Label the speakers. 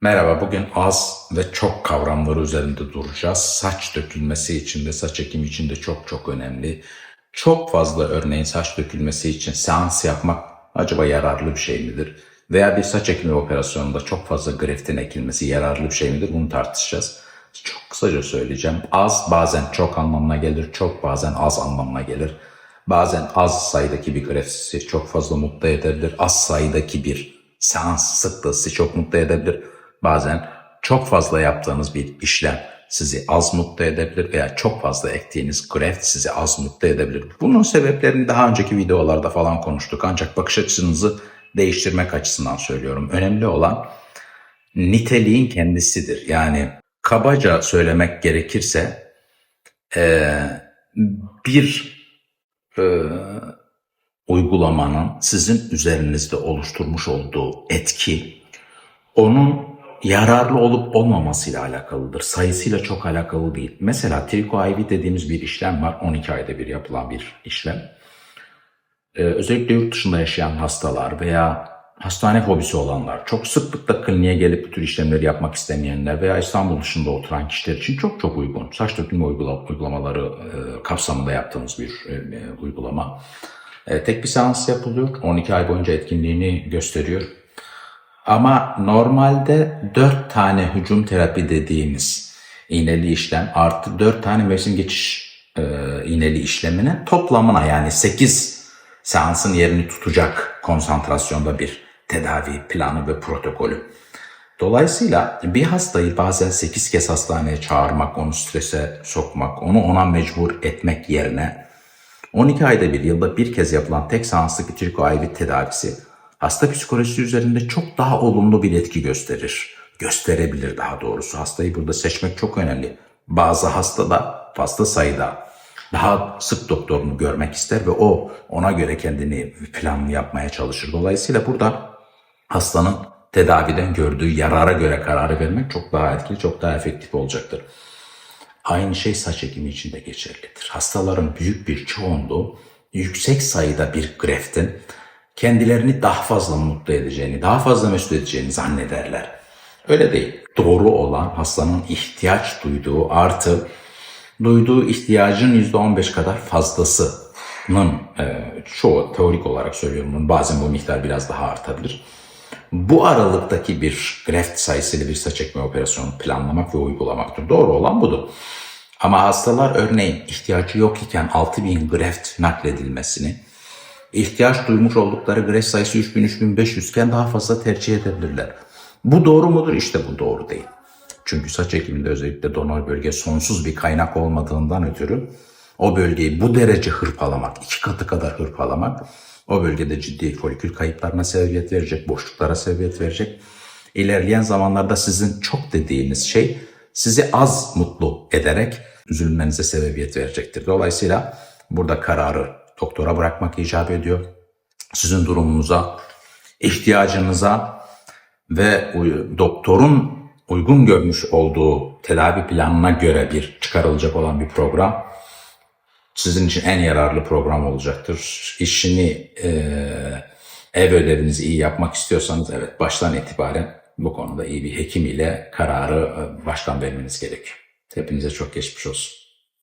Speaker 1: Merhaba, bugün az ve çok kavramları üzerinde duracağız. Saç dökülmesi için de saç ekimi için de çok çok önemli. Çok fazla örneğin saç dökülmesi için seans yapmak acaba yararlı bir şey midir? Veya bir saç ekimi operasyonunda çok fazla greftin ekilmesi yararlı bir şey midir? Bunu tartışacağız. Çok kısaca söyleyeceğim. Az bazen çok anlamına gelir, çok bazen az anlamına gelir. Bazen az sayıdaki bir greft sizi çok fazla mutlu edebilir. Az sayıdaki bir seans sıklığı sizi çok mutlu edebilir. Bazen çok fazla yaptığınız bir işlem sizi az mutlu edebilir veya çok fazla ektiğiniz graft sizi az mutlu edebilir. Bunun sebeplerini daha önceki videolarda falan konuştuk. Ancak bakış açınızı değiştirmek açısından söylüyorum. Önemli olan niteliğin kendisidir. Yani kabaca söylemek gerekirse eee, bir eee, uygulamanın sizin üzerinizde oluşturmuş olduğu etki onun yararlı olup olmamasıyla alakalıdır. Sayısıyla çok alakalı değil. Mesela Trico IV dediğimiz bir işlem var. 12 ayda bir yapılan bir işlem. Ee, özellikle yurt dışında yaşayan hastalar veya hastane fobisi olanlar, çok sıklıkla kliniğe gelip bu tür işlemleri yapmak istemeyenler veya İstanbul dışında oturan kişiler için çok çok uygun. Saç dökülme uygula- uygulamaları e, kapsamında yaptığımız bir e, e, uygulama. E, tek bir seans yapılıyor. 12 ay boyunca etkinliğini gösteriyor. Ama normalde 4 tane hücum terapi dediğimiz iğneli işlem artı 4 tane mevsim geçiş e, iğneli işleminin toplamına yani 8 seansın yerini tutacak konsantrasyonda bir tedavi planı ve protokolü. Dolayısıyla bir hastayı bazen 8 kez hastaneye çağırmak, onu strese sokmak, onu ona mecbur etmek yerine 12 ayda bir yılda bir kez yapılan tek seanslık bir trikoaivit tedavisi hasta psikolojisi üzerinde çok daha olumlu bir etki gösterir. Gösterebilir daha doğrusu. Hastayı burada seçmek çok önemli. Bazı hasta da fazla sayıda daha sık doktorunu görmek ister ve o ona göre kendini planını yapmaya çalışır. Dolayısıyla burada hastanın tedaviden gördüğü yarara göre kararı vermek çok daha etkili, çok daha efektif olacaktır. Aynı şey saç ekimi için de geçerlidir. Hastaların büyük bir çoğunluğu yüksek sayıda bir greftin kendilerini daha fazla mutlu edeceğini, daha fazla mesut edeceğini zannederler. Öyle değil. Doğru olan hastanın ihtiyaç duyduğu artı duyduğu ihtiyacın %15 kadar fazlasının e, çoğu teorik olarak söylüyorum. Bazen bu miktar biraz daha artabilir. Bu aralıktaki bir greft sayısıyla bir saç ekme operasyonu planlamak ve uygulamaktır. Doğru olan budur. Ama hastalar örneğin ihtiyacı yok iken 6000 greft nakledilmesini, ihtiyaç duymuş oldukları greft sayısı 3000-3500 iken daha fazla tercih edebilirler. Bu doğru mudur? İşte bu doğru değil. Çünkü saç ekiminde özellikle donör bölge sonsuz bir kaynak olmadığından ötürü o bölgeyi bu derece hırpalamak, iki katı kadar hırpalamak o bölgede ciddi folikül kayıplarına sebebiyet verecek, boşluklara sebebiyet verecek. İlerleyen zamanlarda sizin çok dediğiniz şey sizi az mutlu ederek üzülmenize sebebiyet verecektir. Dolayısıyla burada kararı doktora bırakmak icap ediyor. Sizin durumunuza, ihtiyacınıza ve doktorun uygun görmüş olduğu tedavi planına göre bir çıkarılacak olan bir program sizin için en yararlı program olacaktır. İşini eee, ev ödevinizi iyi yapmak istiyorsanız evet baştan itibaren bu konuda iyi bir hekim ile kararı e, baştan vermeniz gerekiyor. Hepinize çok geçmiş olsun.